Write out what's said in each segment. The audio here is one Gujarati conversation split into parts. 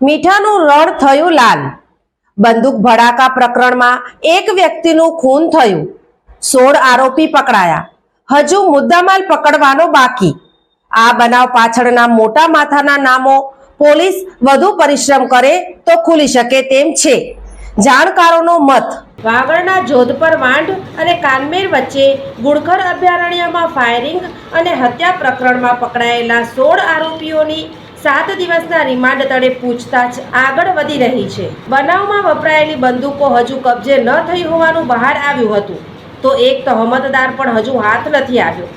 મીઠાનું રણ થયું લાલ. બંદૂક ભડાકા પ્રકરણમાં એક વ્યક્તિનું ખૂન થયું. સોળ આરોપી પકડાયા. હજુ મુદ્દામાલ પકડવાનો બાકી. આ બનાવ પાછળના મોટા માથાના નામો પોલીસ વધુ પરિશ્રમ કરે તો ખુલી શકે તેમ છે. જાણકારોનો મત. વાગડના જોધપર વાંઢ અને કાનમેર વચ્ચે ગુડખર અભયારણ્યમાં ફાયરિંગ અને હત્યા પ્રકરણમાં પકડાયેલા સોળ આરોપીઓની સાત દિવસના રિમાન્ડ તળે પૂછતાછ આગળ વધી રહી છે. બનાવમાં વપરાયેલી બંદૂકો હજુ કબજે ન થઈ હોવાનું બહાર આવ્યું હતું. તો એક તહમતદાર પણ હજુ હાથ નથી આવ્યો.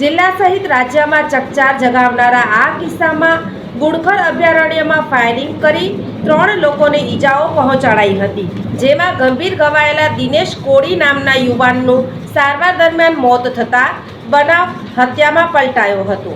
જિલ્લા સહિત રાજ્યમાં ચકચાર જગાવનારા આ કિસ્સામાં ગુડખર અભયારણ્યમાં ફાયરિંગ કરી ત્રણ લોકોને ઈજાઓ પહોંચાડાઈ હતી. જેમાં ગંભીર ઘવાયેલા દિનેશ કોળી નામના યુવાનનું સારવાર દરમિયાન મોત થતાં બનાવ હત્યામાં પલટાયો હતો.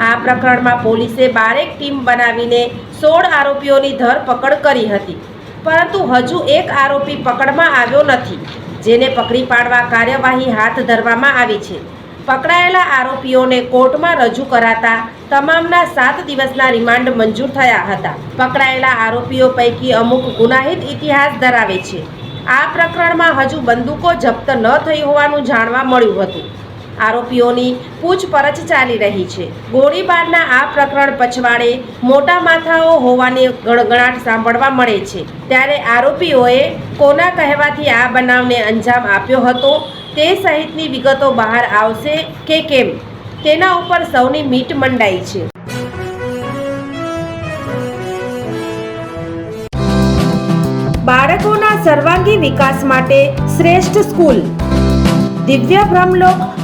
આ પ્રકરણમાં પોલીસે બારેક ટીમ બનાવીને સોળ આરોપીઓની ધરપકડ કરી હતી. પરંતુ હજુ એક આરોપી પકડમાં આવ્યો નથી, જેને પકડી પાડવા કાર્યવાહી હાથ ધરવામાં આવી છે. પકડાયેલા આરોપીઓને કોર્ટમાં રજૂ કરાતા તમામના સાત દિવસના રિમાન્ડ મંજૂર થયા હતા. પકડાયેલા આરોપીઓ પૈકી અમુક ગુનાહિત ઇતિહાસ ધરાવે છે. આ પ્રકરણમાં હજુ બંદૂકો જપ્ત ન થઈ હોવાનું જાણવા મળ્યું હતું. આરોપીઓની પૂછપરછ ચાલી રહી છે. ગોળીબારના આ પ્રકરણ પછવાડે મોટા માથાઓ હોવાની ગણગણાટ સાંભળવા મળે છે. ત્યારે આરોપીઓએ કોના કહેવાથી આ બનાવને અંજામ આપ્યો હતો, તે સહિતની વિગતો બહાર આવશે કે કેમ? તેના ઉપર સૌની મીટ મંડાઈ છે. બાળકોના સર્વાંગી વિકાસ માટે શ્રેષ્ઠ સ્કૂલ. દિવ્ય બ્રહ્મલોક